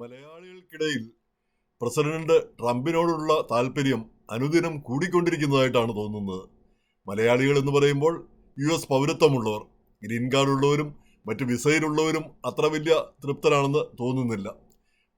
മലയാളികൾക്കിടയിൽ president ട്രംപിനോടുള്ള താല്പര്യം അനുദിനം കൂടിക്കൊണ്ടിരിക്കുന്നതായിട്ടാണ് തോന്നുന്നത്. മലയാളികൾ എന്ന് പറയുമ്പോൾ യു എസ് പൗരത്വമുള്ളവർ. ഗ്രീൻ കാർഡ് ഉള്ളവരും മറ്റ് വിസയിലുള്ളവരും അത്ര വലിയ തൃപ്തരാണെന്ന് തോന്നുന്നില്ല.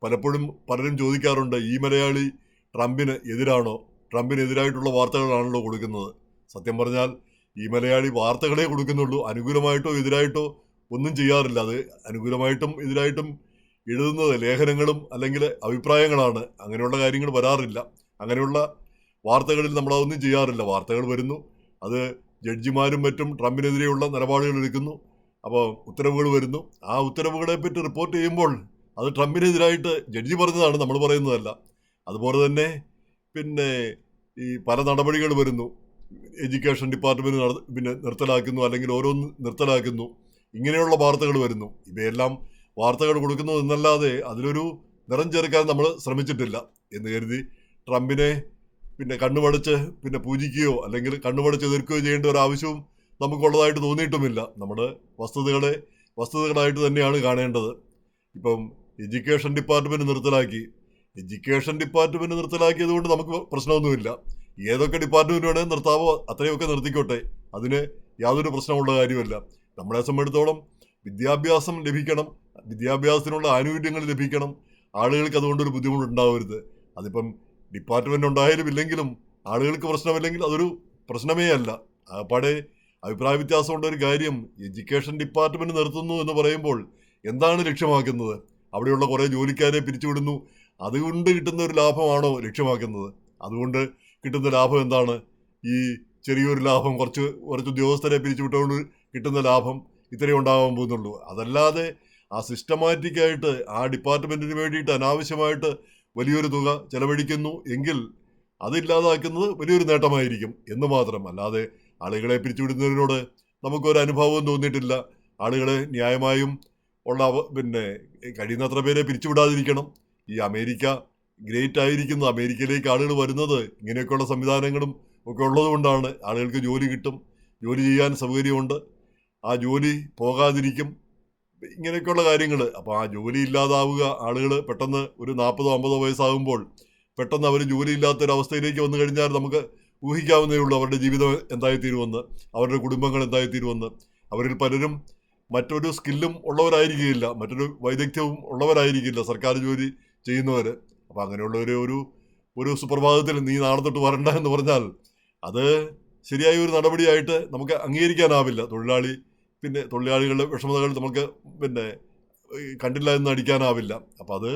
പലപ്പോഴും പലരും ചോദിക്കാറുണ്ട് ഈ മലയാളി ട്രംപിന് എതിരാണോ? ട്രംപിനെതിരായിട്ടുള്ള വാർത്തകളാണല്ലോ കൊടുക്കുന്നത്. സത്യം പറഞ്ഞാൽ ഈ മലയാളി വാർത്തകളെ കൊടുക്കുന്നുള്ളൂ. അനുകൂലമായിട്ടോ എതിരായിട്ടോ ഒന്നും ചെയ്യാറില്ല. അത് അനുകൂലമായിട്ടും എതിരായിട്ടും എഴുതുന്നത് ലേഖനങ്ങളും അല്ലെങ്കിൽ അഭിപ്രായങ്ങളാണ്. അങ്ങനെയുള്ള കാര്യങ്ങൾ വരാറില്ല. അങ്ങനെയുള്ള വാർത്തകളിൽ നമ്മൾ അതൊന്നും ചെയ്യാറില്ല. വാർത്തകൾ വരുന്നു. അത് ജഡ്ജിമാരും മറ്റും ട്രംപിനെതിരെയുള്ള നിലപാടുകൾ എടുക്കുന്നു. അപ്പോൾ ഉത്തരവുകൾ വരുന്നു. ആ ഉത്തരവുകളെ പറ്റി റിപ്പോർട്ട് ചെയ്യുമ്പോൾ അത് ട്രംപിനെതിരായിട്ട് ജഡ്ജി പറഞ്ഞതാണ് നമ്മൾ പറയുന്നതല്ല. അതുപോലെ തന്നെ പിന്നെ ഈ പല നടപടികൾ വരുന്നു. എഡ്യൂക്കേഷൻ ഡിപ്പാർട്ട്മെന്റ് നട പിന്നെ നിർത്തലാക്കുന്നു അല്ലെങ്കിൽ ഓരോന്ന് നിർത്തലാക്കുന്നു. ഇങ്ങനെയുള്ള വാർത്തകൾ വരുന്നു. ഇവയെല്ലാം വാർത്തകൾ കൊടുക്കുന്നു എന്നല്ലാതെ അതിലൊരു നിറം ചേർക്കാൻ നമ്മൾ ശ്രമിച്ചിട്ടില്ല എന്ന് കരുതി ട്രംപിനെ പിന്നെ കണ്ണുമടച്ച് പിന്നെ പൂജിക്കുകയോ അല്ലെങ്കിൽ കണ്ണുമടച്ച് എതിർക്കുകയോ ചെയ്യേണ്ട ഒരു ആവശ്യവും നമുക്കുള്ളതായിട്ട് തോന്നിയിട്ടുമില്ല. നമ്മുടെ വസ്തുതകളെ വസ്തുതകളായിട്ട് തന്നെയാണ് കാണേണ്ടത്. ഇപ്പം എഡ്യൂക്കേഷൻ ഡിപ്പാർട്ട്മെന്റ് നിർത്തലാക്കി. എഡ്യൂക്കേഷൻ ഡിപ്പാർട്ട്മെന്റ് നിർത്തലാക്കിയത് കൊണ്ട് നമുക്ക് പ്രശ്നമൊന്നുമില്ല. ഏതൊക്കെ ഡിപ്പാർട്ട്മെന്റ് വേണേൽ നിർത്താവോ അത്രയൊക്കെ നിർത്തിക്കോട്ടെ. അതിന് യാതൊരു പ്രശ്നമുള്ള കാര്യമല്ല നമ്മളെ സംബന്ധിച്ചിടത്തോളം വിദ്യാഭ്യാസം ലഭിക്കണം. വിദ്യാഭ്യാസത്തിനുള്ള ആനുകൂല്യങ്ങൾ ലഭിക്കണം. ആളുകൾക്ക് അതുകൊണ്ടൊരു ബുദ്ധിമുട്ടുണ്ടാവരുത് അതിപ്പം ഡിപ്പാർട്ട്മെന്റ് ഉണ്ടായാലും ഇല്ലെങ്കിലും ആളുകൾക്ക് പ്രശ്നമില്ലെങ്കിൽ അതൊരു പ്രശ്നമേ അല്ല. ആകപ്പാടെ അഭിപ്രായ വ്യത്യാസമുള്ള ഒരു കാര്യം എഡ്യൂക്കേഷൻ ഡിപ്പാർട്ട്മെന്റ് നിർത്തുന്നു എന്ന് പറയുമ്പോൾ എന്താണ് ലക്ഷ്യമാക്കുന്നത്? അവിടെയുള്ള കുറേ ജോലിക്കാരെ പിരിച്ചുവിടുന്നു. അതുകൊണ്ട് കിട്ടുന്ന ഒരു ലാഭമാണോ ലക്ഷ്യമാക്കുന്നത്? അതുകൊണ്ട് കിട്ടുന്ന ലാഭം എന്താണ്? ഈ ചെറിയൊരു ലാഭം കുറച്ച് കുറച്ച് ഉദ്യോഗസ്ഥരെ പിരിച്ചുവിട്ടുകൊണ്ട് കിട്ടുന്ന ലാഭം ഇത്രയും ഉണ്ടാകാൻ പോകുന്നുള്ളൂ. അതല്ലാതെ ആ സിസ്റ്റമാറ്റിക് ആയിട്ട് ആ ഡിപ്പാർട്ട്മെന്റിന് വേണ്ടിയിട്ട് അനാവശ്യമായിട്ട് വലിയൊരു തുക ചെലവഴിക്കുന്നു എങ്കിൽ അതില്ലാതാക്കുന്നത് വലിയൊരു നേട്ടമായിരിക്കും എന്ന് മാത്രം. അല്ലാതെ ആളുകളെ പിരിച്ചുവിടുന്നതിനോട് നമുക്കൊരു അനുഭവവും തോന്നിയിട്ടില്ല. ആളുകളെ ന്യായമായും ഉള്ള പിന്നെ കഴിയുന്നത്ര പേരെ പിരിച്ചുവിടാതിരിക്കണം. ഈ അമേരിക്ക ഗ്രേറ്റ് ആയിരിക്കുന്നു. അമേരിക്കയിലേക്ക് ആളുകൾ വരുന്നത് ഇങ്ങനെയൊക്കെയുള്ള സംവിധാനങ്ങളും ഒക്കെ ഉള്ളതുകൊണ്ടാണ് ആളുകൾക്ക് ജോലി കിട്ടും. ജോലി ചെയ്യാൻ സൗകര്യമുണ്ട്. ആ ജോലി പോകാതിരിക്കും. ഇങ്ങനെയൊക്കെയുള്ള കാര്യങ്ങൾ അപ്പോൾ ആ ജോലി ഇല്ലാതാവുക ആളുകൾ പെട്ടെന്ന് ഒരു നാൽപ്പതോ അമ്പതോ വയസ്സാകുമ്പോൾ പെട്ടെന്ന് അവർ ജോലി ഇല്ലാത്തൊരവസ്ഥയിലേക്ക് വന്നു കഴിഞ്ഞാൽ നമുക്ക് ഊഹിക്കാവുന്നേ ഉള്ളൂ അവരുടെ ജീവിതം എന്തായി എന്തായിത്തീരുമെന്ന് അവരുടെ കുടുംബങ്ങൾ എന്തായി എന്തായിത്തീരുമെന്ന്. അവരിൽ പലരും മറ്റൊരു സ്കില്ലും ഉള്ളവരായിരിക്കില്ല മറ്റൊരു വൈദഗ്ധ്യവും ഉള്ളവരായിരിക്കില്ല സർക്കാർ ജോലി ചെയ്യുന്നവർ അപ്പോൾ അങ്ങനെയുള്ളവർ ഒരു ഒരു സുപ്രഭാതത്തിൽ നീ നാളെ തൊട്ട് വരണ്ട എന്ന് പറഞ്ഞാൽ അത് ശരിയായ ഒരു നടപടിയായിട്ട് നമുക്ക് അംഗീകരിക്കാനാവില്ല. തൊഴിലാളി പിന്നെ തൊഴിലാളികളുടെ വിഷമതകൾ നമുക്ക് പിന്നെ കണ്ടില്ല എന്ന് അടിക്കാനാവില്ല അപ്പോൾ അത്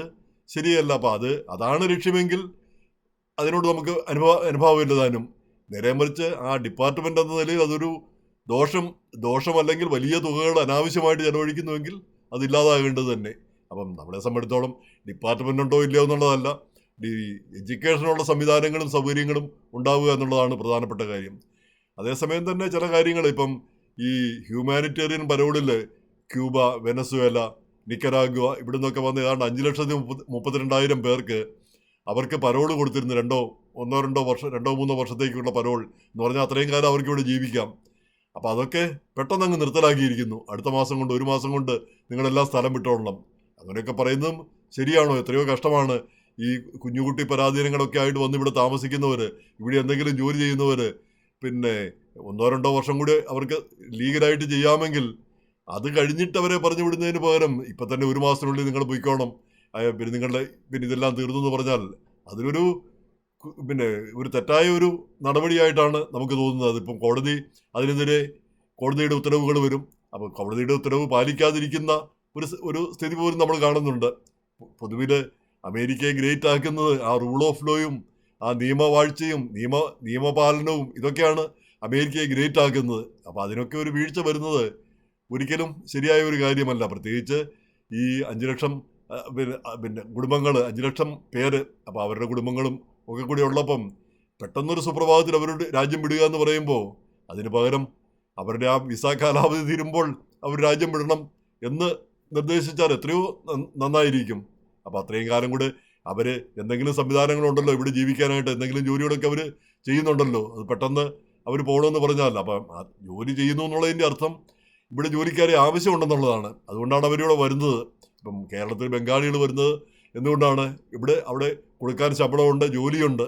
ശരിയല്ല. അപ്പോൾ അത് അതാണ് ലക്ഷ്യമെങ്കിൽ അതിനോട് നമുക്ക് അനുഭവ അനുഭവമില്ല താനും നേരെ മറിച്ച് ആ ഡിപ്പാർട്ട്മെന്റ് എന്ന നിലയിൽ അതൊരു ദോഷം ദോഷമല്ലെങ്കിൽ വലിയ തുകകൾ അനാവശ്യമായിട്ട് ചെലവഴിക്കുന്നുവെങ്കിൽ അത് ഇല്ലാതാകേണ്ടത് തന്നെ. അപ്പം നമ്മളെ സംബന്ധിച്ചോളം ഡിപ്പാർട്ട്മെന്റ് ഉണ്ടോ ഇല്ലയോ എന്നുള്ളതല്ല. ഈ എഡ്യൂക്കേഷനുള്ള സംവിധാനങ്ങളും സൗകര്യങ്ങളും ഉണ്ടാവുക എന്നുള്ളതാണ് പ്രധാനപ്പെട്ട കാര്യം. അതേസമയം തന്നെ ചില കാര്യങ്ങൾ ഇപ്പം ഈ ഹ്യൂമാനിറ്റേറിയൻ പരോളിൽ ക്യൂബ വെനസുവേല നിക്കരാഗുവ ഇവിടെ നിന്നൊക്കെ വന്ന് ഏതാണ്ട് അഞ്ച് ലക്ഷത്തി മുപ്പത്തി മുപ്പത്തിരണ്ടായിരം പേർക്ക് അവർക്ക് പരോൾ കൊടുത്തിരുന്നു. രണ്ടോ ഒന്നോ രണ്ടോ വർഷം രണ്ടോ മൂന്നോ വർഷത്തേക്കുള്ള പരോൾ എന്ന് പറഞ്ഞാൽ അത്രയും കാലം അവർക്ക് ഇവിടെ ജീവിക്കാം. അപ്പോൾ അതൊക്കെ പെട്ടെന്ന് അങ്ങ് നിർത്തലാക്കിയിരിക്കുന്നു. അടുത്ത മാസം കൊണ്ട് ഒരു മാസം കൊണ്ട് നിങ്ങളെല്ലാം സ്ഥലം വിട്ടോളണം. അങ്ങനെയൊക്കെ പറയുന്നതും ശരിയാണോ? എത്രയോ കഷ്ടമാണ്. ഈ കുഞ്ഞുകുട്ടി പരാധീനങ്ങളൊക്കെ ആയിട്ട് വന്ന് ഇവിടെ താമസിക്കുന്നവർ ഇവിടെ എന്തെങ്കിലും ജോലി ചെയ്യുന്നവർ പിന്നെ ഒന്നോ രണ്ടോ വർഷം കൂടി അവർക്ക് ലീഗലായിട്ട് ചെയ്യാമെങ്കിൽ അത് കഴിഞ്ഞിട്ട് അവരെ പറഞ്ഞു വിടുന്നതിന് പകരം ഇപ്പം തന്നെ ഒരു മാസത്തിനുള്ളിൽ നിങ്ങൾ പോയിക്കോണം. പിന്നെ നിങ്ങളുടെ പിന്നെ ഇതെല്ലാം തീർന്നു എന്ന് പറഞ്ഞാൽ അതിനൊരു പിന്നെ ഒരു തെറ്റായ ഒരു നടപടിയായിട്ടാണ് നമുക്ക് തോന്നുന്നത്. അതിപ്പം കോടതി അതിനെതിരെ കോടതിയുടെ ഉത്തരവുകൾ വരും. അപ്പോൾ കോടതിയുടെ ഉത്തരവ് പാലിക്കാതിരിക്കുന്ന ഒരു ഒരു സ്ഥിതി പോലും നമ്മൾ കാണുന്നുണ്ട്. പൊതുവിൽ അമേരിക്കയെ ഗ്രേറ്റ് ആക്കുന്നത് ആ റൂൾ ഓഫ് ലോയും ആ നിയമവാഴ്ചയും നിയമ നിയമപാലനവും ഇതൊക്കെയാണ് അമേരിക്കയെ ഗ്രേറ്റ് ആക്കുന്നത്. അപ്പോൾ അതിനൊക്കെ ഒരു വീഴ്ച വരുന്നത് ഒരിക്കലും ശരിയായ ഒരു കാര്യമല്ല. പ്രത്യേകിച്ച് ഈ അഞ്ച് ലക്ഷം പിന്നെ പിന്നെ കുടുംബങ്ങൾ അഞ്ച് ലക്ഷം പേര് അപ്പോൾ അവരുടെ കുടുംബങ്ങളും ഒക്കെ കൂടി ഉള്ളപ്പം പെട്ടെന്നൊരു സുപ്രഭാതത്തിൽ അവരുടെ രാജ്യം വിടുക എന്ന് പറയുമ്പോൾ അതിന് പകരം അവരുടെ ആ വിസ കാലാവധി തീരുമ്പോൾ അവർ രാജ്യം വിടണം എന്ന് നിർദ്ദേശിച്ചാൽ എത്രയോ നന്നായിരിക്കും. അപ്പോൾ അത്രയും കാലം കൂടെ അവർ എന്തെങ്കിലും സംവിധാനങ്ങളുണ്ടല്ലോ ഇവിടെ ജീവിക്കാനായിട്ട് എന്തെങ്കിലും ജോലികളൊക്കെ അവർ ചെയ്യുന്നുണ്ടല്ലോ. അത് പെട്ടെന്ന് അവർ പോകണമെന്ന് പറഞ്ഞാൽ അപ്പം ജോലി ചെയ്യുന്നു എന്നുള്ളതിന്റെ അർത്ഥം ഇവിടെ ജോലിക്കാരെ ആവശ്യമുണ്ടെന്നുള്ളതാണ്. അതുകൊണ്ടാണ് അവരിവിടെ വരുന്നത്. ഇപ്പം കേരളത്തിൽ ബംഗാളികൾ വരുന്നത് എന്തുകൊണ്ടാണ്? ഇവിടെ അവിടെ കൊടുക്കാൻ ശമ്പളമുണ്ട് ജോലിയുണ്ട്.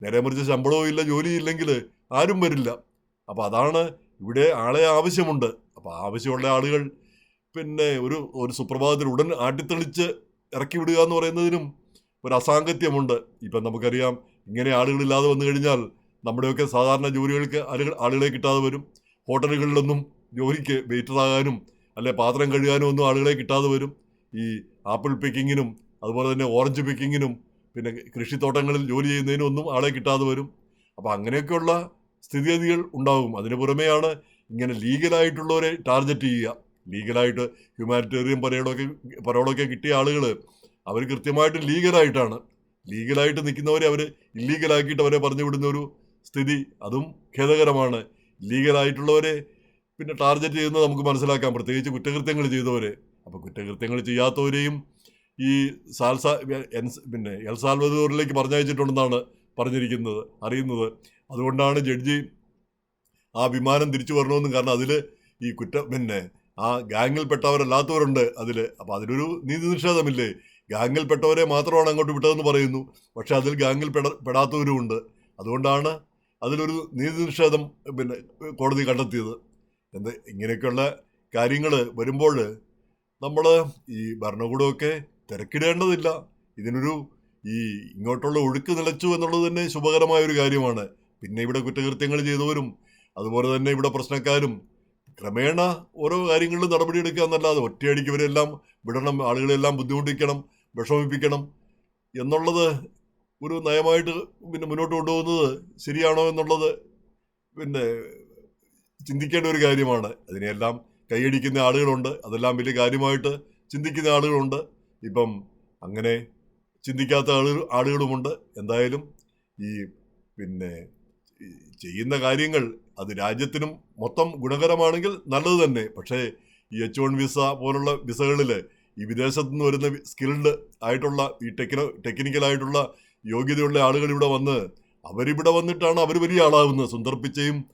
നേരെ മറിച്ച് ശമ്പളവും ഇല്ല ജോലിയില്ലെങ്കിൽ ആരും വരില്ല. അപ്പോൾ അതാണ് ഇവിടെ ആളെ ആവശ്യമുണ്ട്. അപ്പോൾ ആവശ്യമുള്ള ആളുകൾ പിന്നെ ഒരു ഒരു സുപ്രഭാതത്തിൽ ഉടൻ ആട്ടിത്തെളിച്ച് ഇറക്കി വിടുക എന്ന് പറയുന്നതിനും ഒരു അസാങ്കത്യമുണ്ട്. ഇപ്പം നമുക്കറിയാം ഇങ്ങനെ ആളുകളില്ലാതെ വന്നു കഴിഞ്ഞാൽ നമ്മുടെയൊക്കെ സാധാരണ ജോലികൾക്ക് ആളുകൾ ആളുകളെ കിട്ടാതെ വരും. ഹോട്ടലുകളിലൊന്നും ജോലിക്ക് വെയിറ്ററാകാനും അല്ലെ പാത്രം കഴുകാനും ഒന്നും ആളുകളെ കിട്ടാതെ വരും. ഈ ആപ്പിൾ പിക്കിങ്ങിനും അതുപോലെ തന്നെ ഓറഞ്ച് പിക്കിങ്ങിനും പിന്നെ കൃഷിത്തോട്ടങ്ങളിൽ ജോലി ചെയ്യുന്നതിനും ഒന്നും ആളെ കിട്ടാതെ വരും. അപ്പോൾ അങ്ങനെയൊക്കെയുള്ള സ്ഥിതിഗതികൾ ഉണ്ടാകും. അതിന് പുറമെയാണ് ഇങ്ങനെ ലീഗലായിട്ടുള്ളവരെ ടാർഗറ്റ് ചെയ്യുക. ലീഗലായിട്ട് ഹ്യൂമാനിറ്റേറിയൻ പരേഡൊക്കെ പരോളൊക്കെ കിട്ടിയ ആളുകൾ അവർ കൃത്യമായിട്ട് ലീഗലായിട്ടാണ്. ലീഗലായിട്ട് നിൽക്കുന്നവരെ അവർ ഇല്ലീഗലാക്കിയിട്ട് അവരെ പറഞ്ഞു വിടുന്ന ഒരു സ്ഥിതി അതും ഖേദകരമാണ്. ലീഗലായിട്ടുള്ളവരെ പിന്നെ ടാർഗറ്റ് ചെയ്യുന്നത് നമുക്ക് മനസ്സിലാക്കാം. പ്രത്യേകിച്ച് കുറ്റകൃത്യങ്ങൾ ചെയ്തവരെ. അപ്പോൾ കുറ്റകൃത്യങ്ങൾ ചെയ്യാത്തവരെയും ഈ സാൽസ പിന്നെ എൽ സാൽവദോറിലേക്ക് പറഞ്ഞയച്ചിട്ടുണ്ടെന്നാണ് പറഞ്ഞിരിക്കുന്നത് അറിയുന്നത്. അതുകൊണ്ടാണ് ജഡ്ജി ആ വിമാനം തിരിച്ചു വരണമെന്നും കാരണം അതിൽ ഈ കുറ്റ പിന്നെ ആ ഗാങ്ങിൽപ്പെട്ടവരല്ലാത്തവരുണ്ട് അതിൽ അപ്പോൾ അതിലൊരു നീതി നിഷേധമില്ലേ? ഗാങ്ങിൽപ്പെട്ടവരെ മാത്രമാണ് അങ്ങോട്ട് വിട്ടതെന്ന് പറയുന്നു. പക്ഷേ അതിൽ ഗാങ്ങിൽ പെട പെടാത്തവരും ഉണ്ട് അതുകൊണ്ടാണ് അതിലൊരു നീതി നിഷേധം പിന്നെ കോടതി കണ്ടെത്തിയത്. എന്ത് ഇങ്ങനെയൊക്കെയുള്ള കാര്യങ്ങൾ വരുമ്പോൾ നമ്മൾ ഈ ഭരണകൂടമൊക്കെ തിരക്കിടേണ്ടതില്ല. ഇതിനൊരു ഈ ഇങ്ങോട്ടുള്ള ഒഴുക്ക് നിലച്ചു എന്നുള്ളത് തന്നെ ശുഭകരമായ ഒരു കാര്യമാണ്. പിന്നെ ഇവിടെ കുറ്റകൃത്യങ്ങൾ ചെയ്തവരും അതുപോലെ തന്നെ ഇവിടെ പ്രശ്നക്കാരും ക്രമേണ ഓരോ കാര്യങ്ങളിലും നടപടിയെടുക്കുക എന്നല്ലാതെ ഒറ്റയടിക്ക് ഇവരെല്ലാം വിടണം ആളുകളെല്ലാം ബുദ്ധിമുട്ടിക്കണം. വിഷമിപ്പിക്കണം എന്നുള്ളത് ഒരു നയമായിട്ട് പിന്നെ മുന്നോട്ട് കൊണ്ടുപോകുന്നത് ശരിയാണോ എന്നുള്ളത് പിന്നെ ചിന്തിക്കേണ്ട ഒരു കാര്യമാണ്. അതിനെല്ലാം കൈയടിക്കുന്ന ആളുകളുണ്ട്. അതെല്ലാം വലിയ കാര്യമായിട്ട് ചിന്തിക്കുന്ന ആളുകളുണ്ട്. ഇപ്പം അങ്ങനെ ചിന്തിക്കാത്ത ആളുകൾ ആളുകളുമുണ്ട്. എന്തായാലും ഈ പിന്നെ ചെയ്യുന്ന കാര്യങ്ങൾ അത് രാജ്യത്തിനും മൊത്തം ഗുണകരമാണെങ്കിൽ നല്ലത് തന്നെ. പക്ഷേ ഈ എച്ച് വൺ വിസ പോലുള്ള വിസകളിൽ ഈ വിദേശത്തു നിന്ന് വരുന്ന സ്കിൽഡ് ആയിട്ടുള്ള ഈ ടെക്നോ ടെക്നിക്കലായിട്ടുള്ള യോഗ്യതയുള്ള ആളുകൾ ഇവിടെ വന്ന് അവരിവിടെ വന്നിട്ടാണ് അവർ വലിയ ആളാവുന്നത്. സുന്ദർ പിച്ചയും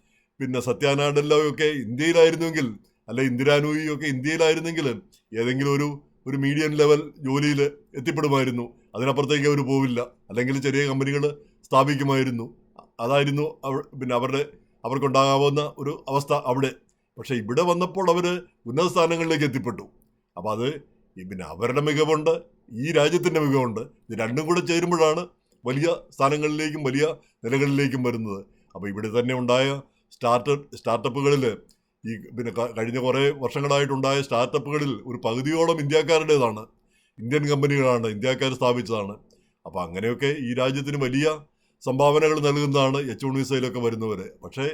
പിന്നെ സത്യാനാഡെല്ലോ ഒക്കെ ഇന്ത്യയിലായിരുന്നുവെങ്കിൽ അല്ലെ ഇന്ദിരാനൂയി ഒക്കെ ഇന്ത്യയിലായിരുന്നെങ്കിൽ ഏതെങ്കിലും ഒരു ഒരു മീഡിയം ലെവൽ ജോലിയിൽ എത്തിപ്പെടുമായിരുന്നു. അതിനപ്പുറത്തേക്ക് അവർ പോവില്ല. അല്ലെങ്കിൽ ചെറിയ കമ്പനികൾ സ്ഥാപിക്കുമായിരുന്നു. അതായിരുന്നു അവ- പിന്നെ അവരുടെ അവർക്കുണ്ടാകാവുന്ന ഒരു അവസ്ഥ അവിടെ. പക്ഷേ ഇവിടെ വന്നപ്പോൾ അവർ ഉന്നത സ്ഥാനങ്ങളിലേക്ക് എത്തിപ്പെട്ടു. അപ്പോൾ അത് പിന്നെ അവരുടെ മികവുണ്ട് ഈ രാജ്യത്തിന്റെ മികവുണ്ട്. ഇത് രണ്ടും കൂടെ ചേരുമ്പോഴാണ് വലിയ സ്ഥാനങ്ങളിലേക്കും വലിയ നിലകളിലേക്കും വരുന്നത്. അപ്പോൾ ഇവിടെ തന്നെ ഉണ്ടായ സ്റ്റാർട്ട് സ്റ്റാർട്ടപ്പുകളിൽ ഈ പിന്നെ കഴിഞ്ഞ കുറേ വർഷങ്ങളായിട്ടുണ്ടായ സ്റ്റാർട്ടപ്പുകളിൽ ഒരു പകുതിയോളം ഇന്ത്യക്കാരുടേതാണ്. ഇന്ത്യൻ കമ്പനികളാണ് ഇന്ത്യക്കാർ സ്ഥാപിച്ചതാണ്. അപ്പോൾ അങ്ങനെയൊക്കെ ഈ രാജ്യത്തിന് വലിയ സംഭാവനകൾ നൽകുന്നതാണ് എച്ച് വൺ വിസയിലൊക്കെ വരുന്നവർ. പക്ഷേ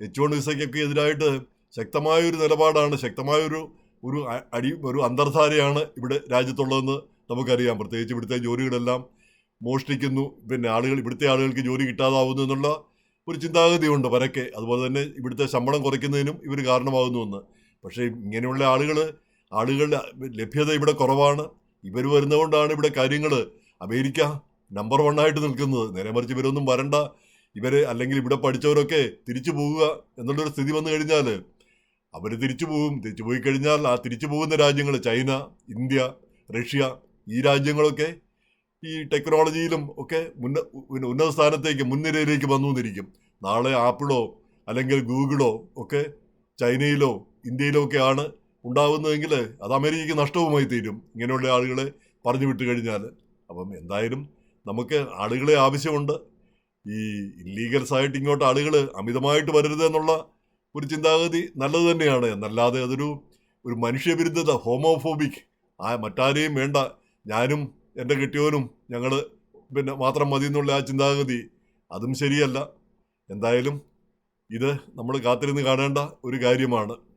എച്ച് വൺ വിസയ്ക്കൊക്കെ എതിരായിട്ട് ശക്തമായൊരു നിലപാടാണ് ശക്തമായൊരു ഒരു അടി ഒരു അന്തർധാരയാണ് ഇവിടെ രാജ്യത്തുള്ളതെന്ന് നമുക്കറിയാം. പ്രത്യേകിച്ച് ഇവിടുത്തെ ജോലികളെല്ലാം മോഷ്ടിക്കുന്നു. പിന്നെ ആളുകൾ ഇവിടുത്തെ ആളുകൾക്ക് ജോലി കിട്ടാതാവുന്നു എന്നുള്ള ഒരു ചിന്താഗതിയുണ്ട് പരക്കെ അതുപോലെ തന്നെ ഇവിടുത്തെ ശമ്പളം കുറയ്ക്കുന്നതിനും ഇവർ കാരണമാകുന്നുവെന്ന്. പക്ഷേ ഇങ്ങനെയുള്ള ആളുകൾ ആളുകളുടെ ലഭ്യത ഇവിടെ കുറവാണ്. ഇവർ വരുന്നതുകൊണ്ടാണ് ഇവിടെ കാര്യങ്ങൾ അമേരിക്ക നമ്പർ വൺ ആയിട്ട് നിൽക്കുന്നത്. നേരെ മറിച്ച് ഇവരൊന്നും വരണ്ട. ഇവർ അല്ലെങ്കിൽ ഇവിടെ പഠിച്ചവരൊക്കെ തിരിച്ചു പോവുക എന്നുള്ളൊരു സ്ഥിതി വന്നു കഴിഞ്ഞാൽ അവർ തിരിച്ചു പോകും തിരിച്ചു പോയി കഴിഞ്ഞാൽ ആ തിരിച്ചു പോകുന്ന രാജ്യങ്ങൾ ചൈന ഇന്ത്യ റഷ്യ ഈ രാജ്യങ്ങളൊക്കെ ഈ ടെക്നോളജിയിലും ഒക്കെ മുന്ന ഉന്നത സ്ഥാനത്തേക്ക് മുൻനിരയിലേക്ക് വന്നു എന്നിരിക്കും നാളെ ആപ്പിളോ അല്ലെങ്കിൽ ഗൂഗിളോ ഒക്കെ ചൈനയിലോ ഇന്ത്യയിലോ ഒക്കെയാണ് ഉണ്ടാകുന്നതെങ്കിൽ അത് അമേരിക്കയ്ക്ക് നഷ്ടവുമായി തീരും. ഇങ്ങനെയുള്ള ആളുകളെ പറഞ്ഞു വിട്ട് കഴിഞ്ഞാൽ. അപ്പം എന്തായാലും നമുക്ക് ആളുകളെ ആവശ്യമുണ്ട്. ഈ ഇല്ലീഗൽസ് ആയിട്ട് ഇങ്ങോട്ട് ആളുകൾ അമിതമായിട്ട് വരരുത് എന്നുള്ള ഒരു ചിന്താഗതി നല്ലത് തന്നെയാണ്. എന്നല്ലാതെ അതൊരു ഒരു മനുഷ്യവിരുദ്ധത ഹോമോഫോബിക് ആ മറ്റാരെയും വേണ്ട. ഞാനും എന്റെ കെട്ടിയവനും ഞങ്ങൾ പിന്നെ മാത്രം മതി എന്നുള്ള ആ ചിന്താഗതി അതും ശരിയല്ല. എന്തായാലും ഇത് നമ്മൾ കാത്തിരുന്ന് കാണേണ്ട ഒരു കാര്യമാണ്.